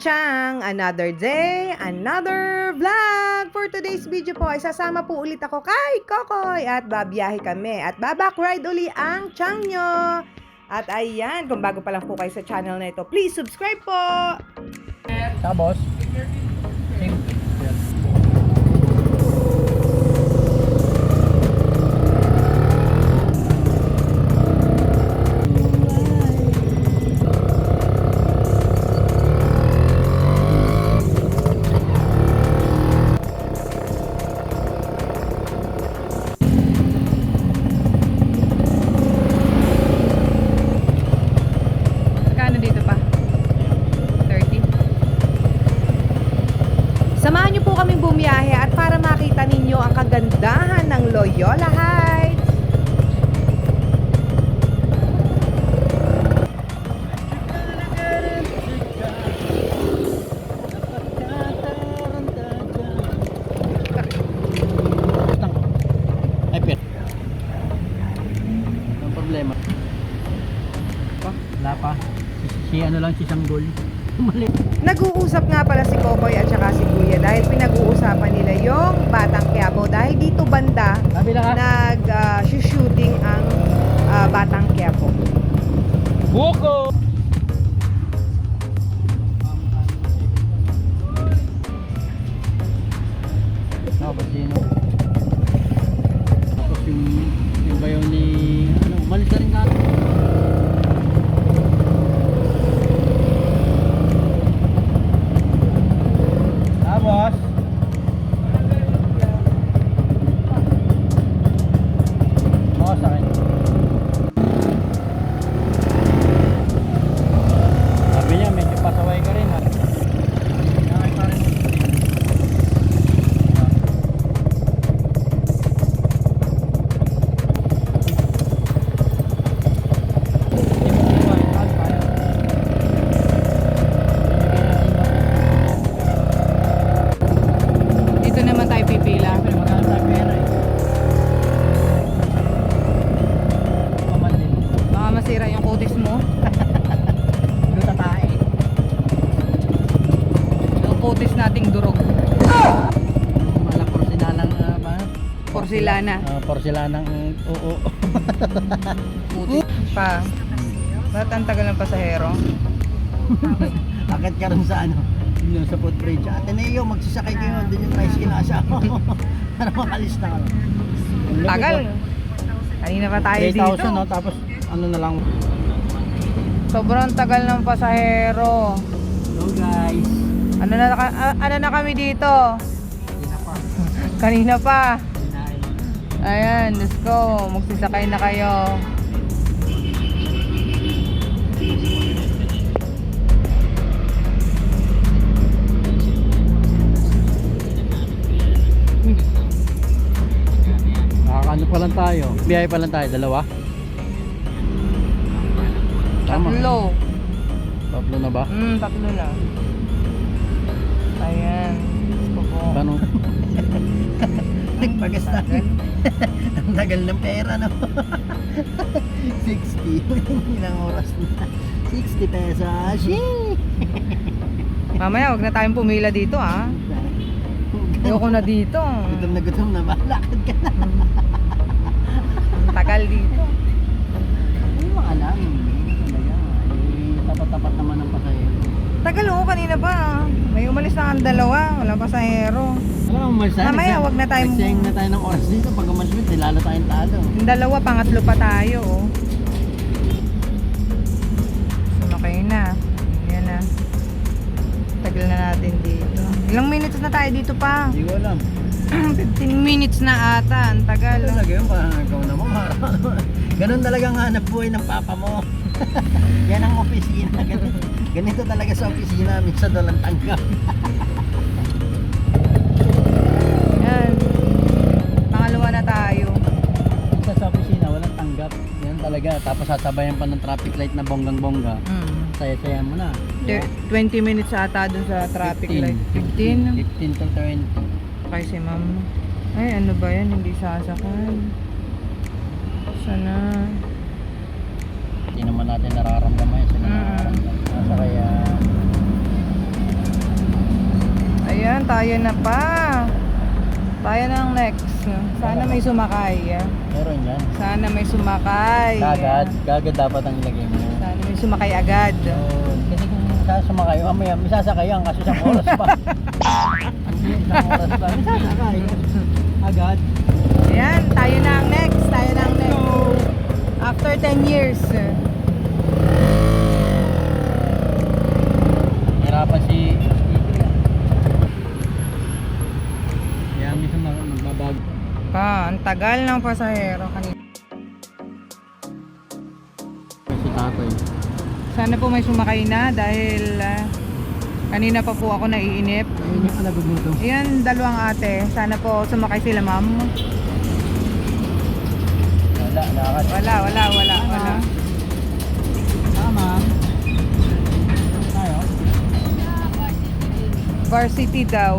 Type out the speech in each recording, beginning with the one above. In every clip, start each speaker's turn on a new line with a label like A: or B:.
A: Chang! Another day, another vlog! For today's video po, ay sasama po ulit ako kay Kokoy at babiyahe kami at babak ride uli ang Chang nyo. At ayan, kung bago pa lang po kayo sa channel na ito, please subscribe po!
B: Tapos,
A: Nag-uusap nga pala si Kokoy at saka si Kuya dahil pinag-uusapan nila yung Batang Quiapo dahil dito banda
B: Sabi lang ha.
A: nag-shooting ang ah, Batang Quiapo.
B: Buko!
A: Porcelana.
B: Ah, porsilanang oo.
A: Kutis pa. Ba't ang tagal ng pasahero?
B: Akit ka rin sa ano? Yung sa footbridge. Ateneo, magsasakay kayo. Doon yung tricycle na sa Para makalis na ka.
A: Tagal. Kanina pa tayo
B: 3,000
A: dito.
B: no? Tapos ano na lang.
A: Sobrang tagal ng pasahero.
B: Hello guys.
A: Ano na, ah, ano na kami dito? Kanina pa. Ayan, let's go. Magsisakay na kayo.
B: Nakakano pa lang tayo. Biyahe pa lang tayo. Dalawa? Tama.
A: Tatlo.
B: Tatlo na ba?
A: Hmm, tatlo na. Ayan.
B: Paano?
A: Nagpagasta.
B: Ang tagal ng pera no? 60. Ilang oras na? 60 pesos. Shee!
A: Mamaya, wag na tayong pumila dito, ah. Ayoko na dito.
B: Gutom na gutom na. Malakad ka na.
A: Ang Tagal dito.
B: Ano mga lang? Talaga. Eh, tapat-tapat naman ang pasahero.
A: Tagal oo, kanina pa. ah. May umalis na ang dalawa. Walang pasahero.
B: Alam mo, umalis tayo.
A: Mamaya,
B: Nagsayang-
A: wag na tayong-
B: Nagsayang na tayo ng oras dito. Pag umalis mo, di lalo tayong talo.
A: Yung dalawa, pangatlo pa tayo, oh. Okay na. Yan na. Tagal na natin dito. Ilang minutes na tayo dito pa?
B: Hindi ko alam.
A: 15 minutes na ata. Ang tagal.
B: Ano talaga yun? Parang ikaw na mo. Ganun talaga ang hanap buhay ng papa mo. Yan ang opisina. Ganito, ganito talaga sa opisina. Minsan walang tanggap.
A: Yan. Pangalawa na tayo.
B: Minsan sa opisina, walang tanggap. Yan talaga. Tapos sasabayan pa ng traffic light na bonggang-bongga.
A: Mm.
B: Saya-saya mo na.
A: Thir- 20 minutes ata dun sa traffic
B: 15.
A: light. 15?
B: 15 to 20.
A: Kay si ma'am. Ay, ano ba yan? Hindi sasakay. Sana.
B: Hindi naman natin nararamdaman yun.
A: Mm.
B: nararamdaman. Nasa kaya
A: bayan na pa. Bayan ng next. Sana may sumakay.
B: Meron yan.
A: Sana may sumakay.
B: Kagad. Kagad dapat ang ilagay mo.
A: Sana may sumakay agad.
B: Yun. Kasi kung sasama kayo, mamaya may sasakayan kasi isang oras pa. isang oras pa. May sasakay. Agad.
A: Ayan, tayo na ang next. Tayo na ang next. After 10 years.
B: Hirapan si Kaya mag- magbabago.
A: Pa, ang tagal ng pasahero kanina.
B: Si tatay.
A: Sana po may sumakay na dahil ah, kanina pa po ako naiinip.
B: Ito.
A: Ayan, dalawang ate. Sana po sumakay sila, ma'am.
B: Wala.
A: Wala, wala, wala, wala. Varsity daw.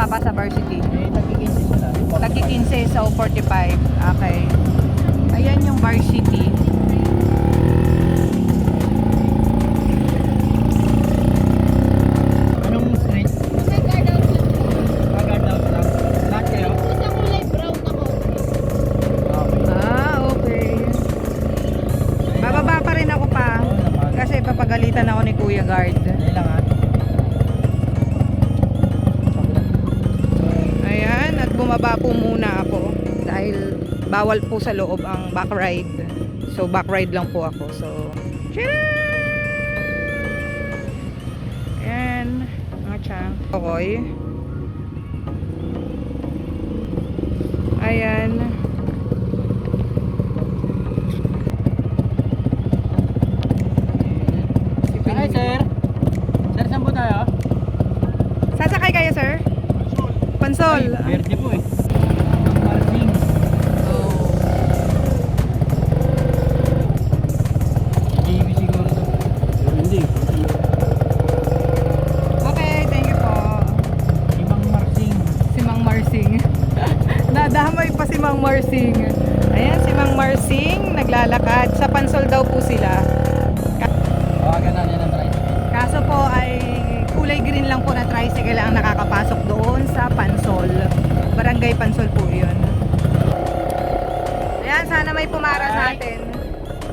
A: Papa, sa varsity?
B: Eh, nagkikinsi sila.
A: Tagi 15 so 45. Okay. Ayan yung varsity. Bawal po sa loob ang back ride. So back ride lang po ako. So! Ayan, mga chang. Okay. Ayan.
B: Hi, sir. Sir, saan po tayo?
A: Sasakay kayo, sir? Pansol.
B: Ay, verde po eh. Parking.
A: Oh.
B: TV siguro to. Pero hindi.
A: Okay, thank you po.
B: Ibang Marsing.
A: Si Mang Marsing. Nadamay pa si Mang Marsing. Ayan, si Mang Marsing naglalakad. Sa Pansol daw po sila.
B: Tricycle.
A: Kaso po ay kulay green lang po na tricycle ang nakakapasok doon sa Pansol. Barangay Pansol po yun. Ayan, sana may pumara sa atin.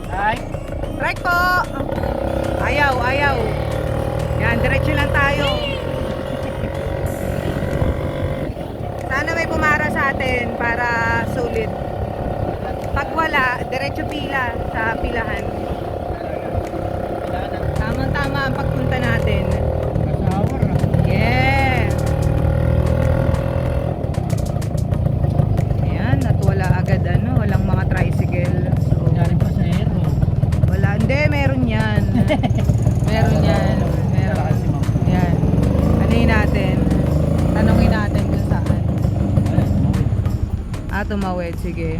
B: Ay,
A: Right po! Ayaw, ayaw. Yan, diretso lang tayo. Sana may pumara sa atin para sulit. Pag wala, diretso pila sa pilahan.
B: Tumawid.
A: Sige.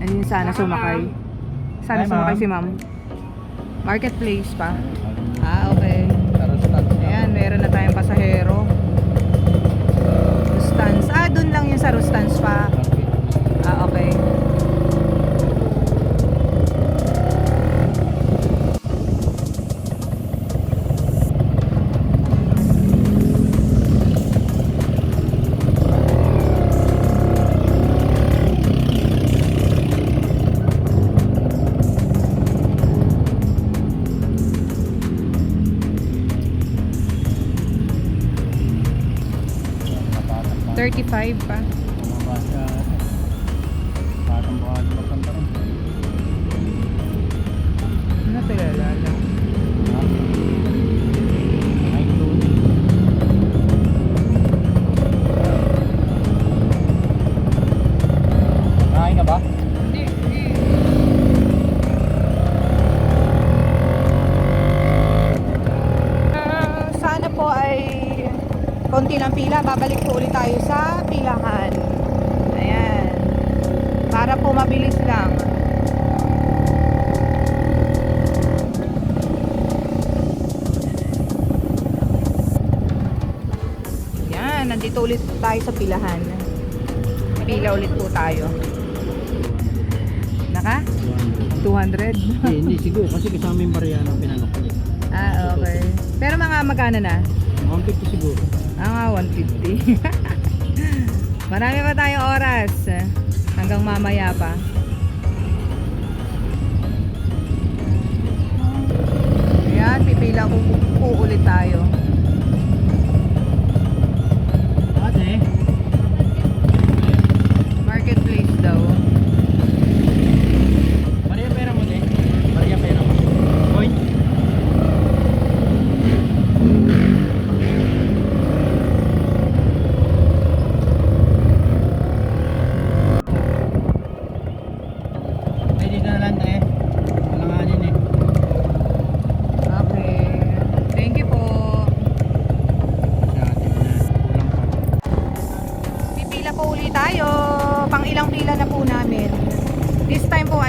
A: Ano yun sana sumakay? Sana
B: Hi,
A: sumakay
B: ma'am.
A: si ma'am. Marketplace pa. 35 pa.
B: Mabas ka. Parang baka magpunta rin.
A: Ano
B: talaga? Kain ka ba?
A: Konti lang pila. Babalik po ulit tayo sa pilahan. Ayan. Para po mabilis lang. Yan, nandito ulit tayo sa pilahan. Pila ulit po tayo. Naka? 200?
B: Hindi, hindi siguro kasi kasama yung barya ng pinanok.
A: ah, okay. Pero mga magkano na?
B: 150 siguro.
A: Ah, 150. Marami pa tayong oras. Hanggang mamaya pa. Ayan, pipila po, po ulit tayo.
B: Ate,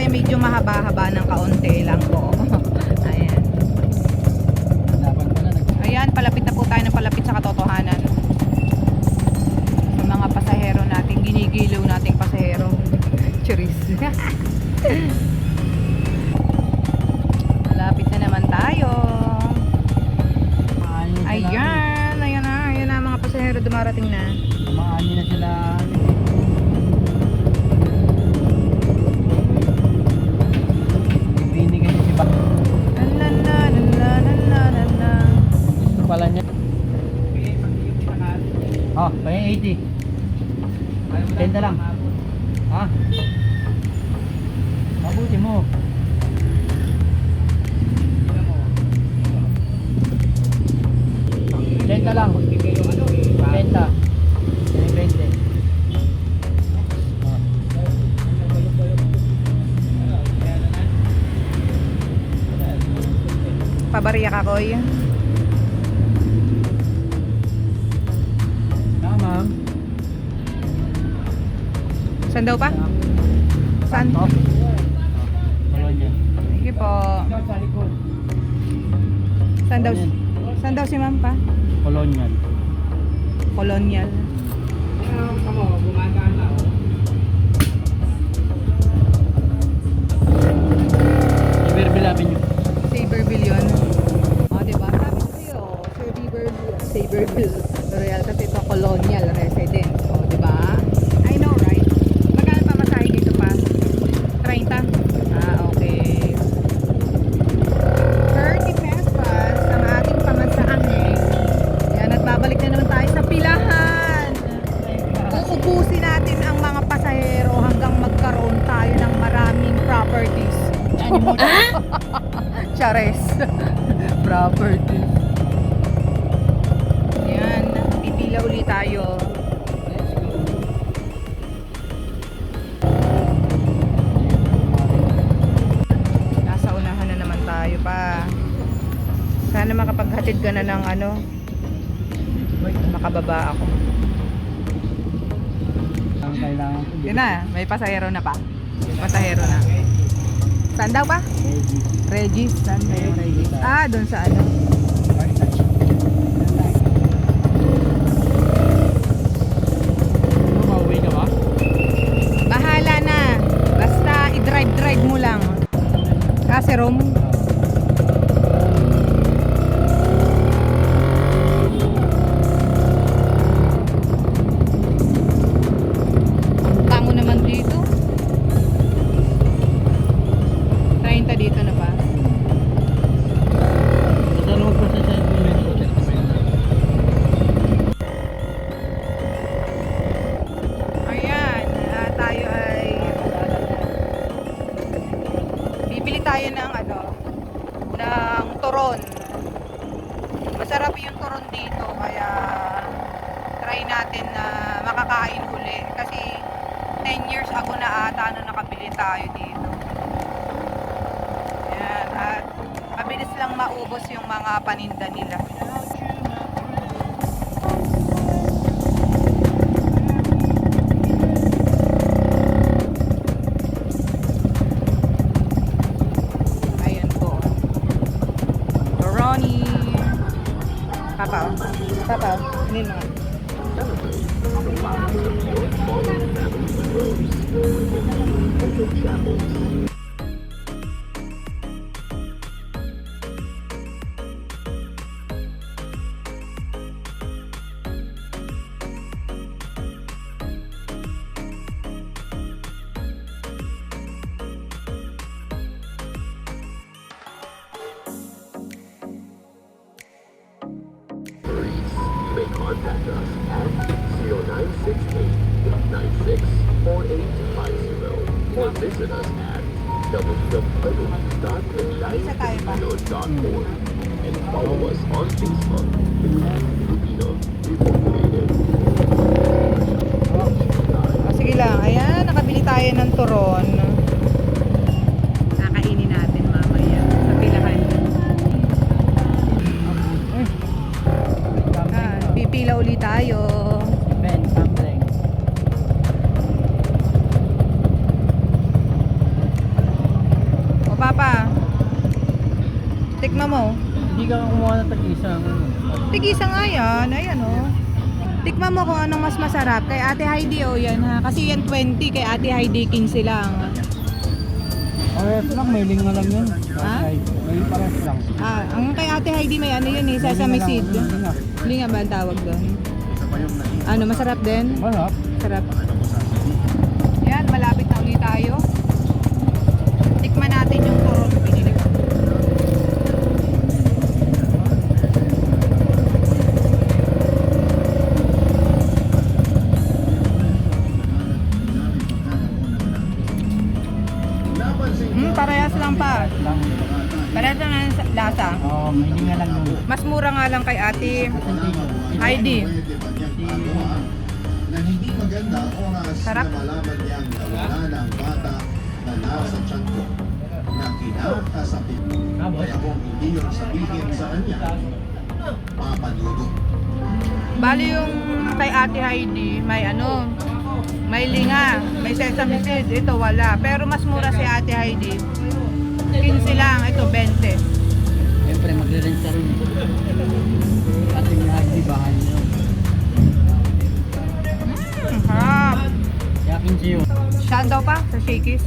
B: Ay
A: medyo mahaba-haba ng kaunti lang po. Ayan. Ayan, palapit na po tayo ng palapit sa katotohanan. Sa mga pasahero natin, ginigilaw nating pasahero. Charis. Malapit na naman tayo. Ayan, ayan na, ayan na mga pasahero dumarating na.
B: Maani na sila. 10 lang.
A: Saan daw pa? Saan? Sige po. Saan daw, saan daw si ma'am pa?
B: Colonial.
A: Colonial.
B: Iberville Avenue.
A: Saberville yun. O, oh, diba? Sabi sa'yo, Saberville. Saberville. Royal kasi ito colonial residence. Na naman tayo sa pilahan. Uubusin natin ang mga pasahero hanggang magkaroon tayo ng maraming properties. Chares. Property. Yan. Pipila ulit tayo. Nasa unahan na naman tayo pa. Sana makapaghatid ka na ng ano. Makababa ako. Yun na. May pasahero na pa. Pasahero na. Saan daw pa? Regis. Saan Regis? Ah, doon sa ano.
B: tayo ng ano, ng turon. Masarap yung turon dito kaya
A: try natin na makakain uli kasi 10 years ako na ata ano nakabili tayo dito. Yan, at mabilis lang maubos yung mga paninda nila.
C: really. Celebrate the
A: of your fallen kung anong mas masarap. Kay Ate Heidi o yan ha. Kasi yan 20, kay Ate Heidi 15 lang.
B: Parehas lang, may linga lang yun.
A: Ha?
B: May parehas lang.
A: Ah, ang kay Ate Heidi may ano yun eh, sesame seed.
B: linga.
A: Linga ba ang tawag doon? Ano, masarap din?
B: Masarap.
A: Sarap. Heidi.
D: na hindi maganda ang oras
A: Sarap.
D: na malaman niyang nawala bata na nasa tiyan ko na kinakasapit. Kaya kung hindi yun sabihin sa kanya, papadudo.
A: Bali yung kay Ate Heidi, may ano, may linga, may sesame seed. Ito wala. Pero mas mura si Ate Heidi. 15 lang. Ito 20.
B: Siyempre, magre-rent ka rin. At yung nagdibahan nyo.
A: Hmm, harap.
B: 15 yun.
A: Saan daw pa? Sa Shakey's.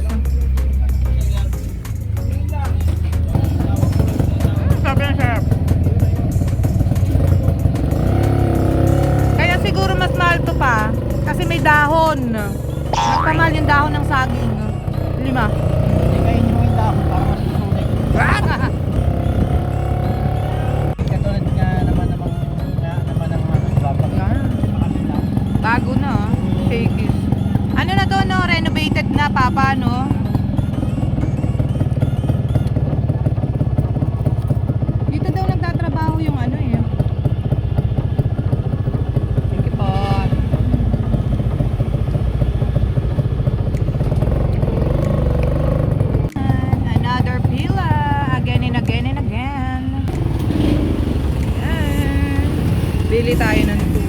A: Sobrang sarap. Kaya siguro mas mahal to pa. Kasi may dahon. Mas kamahal yung dahon ng saging. Lima.
B: Hindi kayo yung dahon para mas masulit. Na
A: to, no? Renovated na, Papa, no? Dito daw nagtatrabaho yung ano, eh. Thank you po. Another pila. Again and again and again. Ayan. Bili tayo ng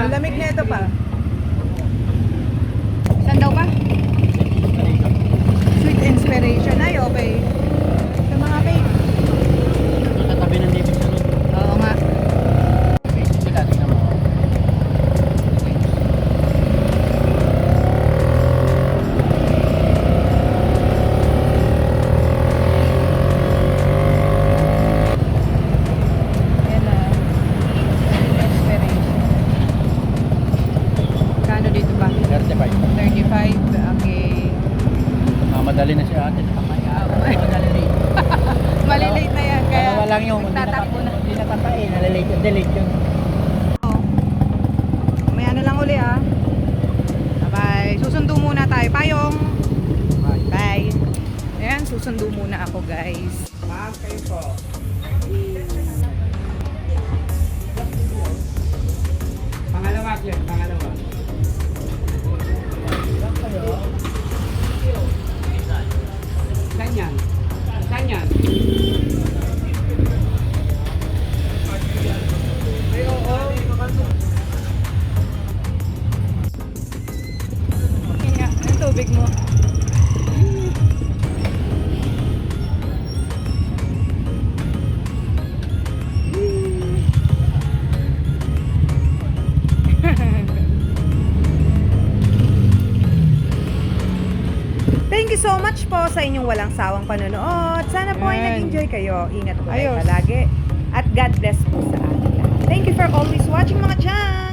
A: Ang lamig na ito pa. Saan daw ba? Sweet inspiration. Ay, okay.
B: Na si ate. Ay, madali.
A: Malilate na yan. Kaya
B: Dalawa lang yung hindi
A: nagtatakbo na.
B: Hindi delete yun.
A: Mamaya na lang uli ah. Bye-bye. Susundo muna tayo. Payong. Bye. Ayan, susundo muna ako guys. Ma'am, kayo po.
E: Pangalawa, Glenn, pangalawa. Saan yan? Saan yan? Ay, oo.
A: Ang tubig mo. Sa inyong walang sawang panonood. Sana po ay nag-enjoy kayo. Ingat po kayo palagi. At God bless po sa atin. lahat. Thank you for always watching mga chang.